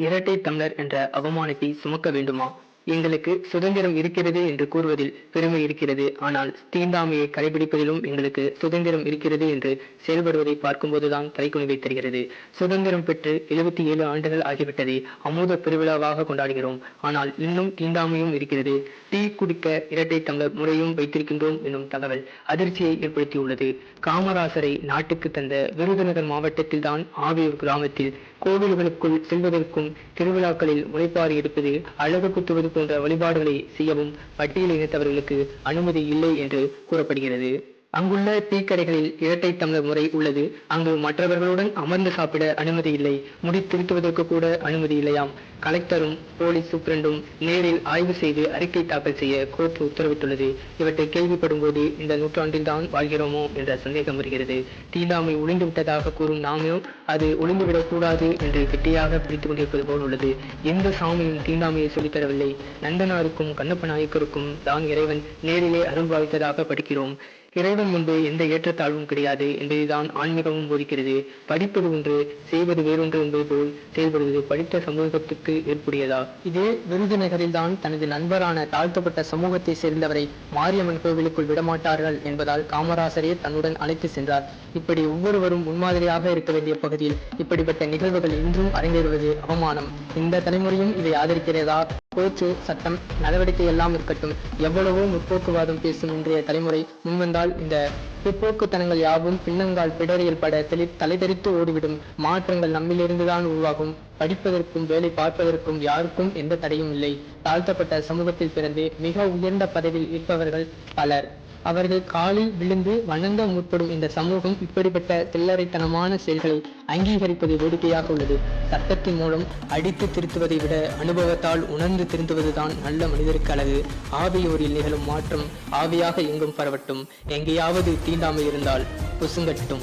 இரட்டை தமிழர் என்ற அவமானத்தை சுமக்க வேண்டுமா? எங்களுக்கு சுதந்திரம் இருக்கிறது என்று கூறுவதில் பெருமை இருக்கிறது. ஆனால் தீண்டாமையை கடைபிடிப்பதிலும் எங்களுக்கு சுதந்திரம் இருக்கிறது என்று செயல்படுவதை பார்க்கும்போதுதான் தலைக்குனிவை தருகிறது. சுதந்திரம் பெற்று எழுபத்தி ஏழு ஆண்டுகள் ஆகிவிட்டதை அமுத பெருவிழாவாக கொண்டாடுகிறோம். ஆனால் இன்னும் தீண்டாமையும் இருக்கிறது. டீ குடிக்க இரட்டை தமிழர் முறையும் வைத்திருக்கின்றோம் என்னும் தகவல் அதிர்ச்சியை ஏற்படுத்தியுள்ளது. காமராசரை நாட்டுக்கு தந்த விருதுநகர் மாவட்டத்தில் தான் ஆவியூர் கிராமத்தில் கோவில்களுக்குள் செல்வதற்கும் திருவிழாக்களில் முளைப்பாரி எடுப்பது அழகு குத்துவது போன்ற வழிபாடுகளை செய்யவும் பட்டியல் இனத்தவர்களுக்கு அனுமதி இல்லை என்று கூறப்படுகிறது. அங்குள்ள டீ கடைகளில் இரட்டை தமிழர் முறை உள்ளது. அங்கு மற்றவர்களுடன் அமர்ந்து சாப்பிட அனுமதி இல்லை. முடி திருத்துவதற்கு கூட அனுமதி இல்லையாம். கலெக்டரும் போலீஸ் சூப்பரண்டும் நேரில் ஆய்வு செய்து அறிக்கை தாக்கல் செய்ய கோர்ட் உத்தரவிட்டுள்ளது. இவற்றை கேள்விப்படும் போது இந்த நூற்றாண்டில் தான் வாழ்கிறோமோ என்ற சந்தேகம் வருகிறது. தீண்டாமை ஒளிந்து விட்டதாக கூறும் நாமும் அது ஒளிந்துவிடக் கூடாது என்று கெட்டியாக பிடித்துக் கொண்டிருப்பது போல் உள்ளது. எந்த சாமியும் தீண்டாமையை சொல்லித்தரவில்லை நந்தனாருக்கும் கண்ணப்ப நாயக்கருக்கும் தான் இறைவன் நேரிலே அருள்வாய்த்ததாக படிக்கிறோம். இறைவன் முன்பு எந்த ஏற்றத்தாழ்வும் கிடையாது என்பதைதான் ஆன்மீகமும் போதிக்கிறது. படிப்பது ஒன்று செய்வது வேறொன்று என்பது போல் செயல்படுவது படித்த சமூகத்துக்கு ஏற்புடையதா? இதே விருதுநகரில் தான் தனது நண்பரான தாழ்த்தப்பட்ட சமூகத்தை சேர்ந்தவரை மாரியம்மன் கோவிலுக்குள் விடமாட்டார்கள் என்பதால் காமராசரே தன்னுடன் அழைத்து சென்றார். இப்படி ஒவ்வொருவரும் முன்மாதிரியாக இருக்க வேண்டிய பகுதியில் இப்படிப்பட்ட நிகழ்வுகள் இன்றும் அரங்கேறுவது அவமானம். இந்த தலைமுறையும் இதை ஆதரிக்கிறதா? பேச்சு சட்டம் நடவடிக்கை எல்லாம் இருக்கட்டும். எவ்வளவோ முற்போக்குவாதம் பேசும் இன்றைய தலைமுறை முன்வந்தால் இந்த பிற்போக்குத்தனங்கள் யாவும் பின்னங்கால் பிடரியில் பட தெளி தலைதெறித்து ஓடிவிடும். மாற்றங்கள் நம்மிலிருந்துதான் உருவாகும். படிப்பதற்கும் வேலை பார்ப்பதற்கும் யாருக்கும் எந்த தடையும் இல்லை. தாழ்த்தப்பட்ட சமூகத்தில் பிறந்து மிக உயர்ந்த பதவியில் இருப்பவர்கள் பலர். அவர்கள் காலில் விழுந்து வணங்க முற்படும் இந்த சமூகம் இப்படிப்பட்ட தில்லறைத்தனமான செயல்களை அங்கீகரிப்பது வேடிக்கையாக உள்ளது. சட்டத்தின் மூலம் அடித்து திருத்துவதை விட அனுபவத்தால் உணர்ந்து திருந்துவதுதான் நல்ல மனிதருக்கு அழகு. ஆவியோரில் நிகழும் மாற்றம் ஆவியாக எங்கும் பரவட்டும். எங்கேயாவது தீண்டாமை இருந்தால் புசுங்கட்டும்.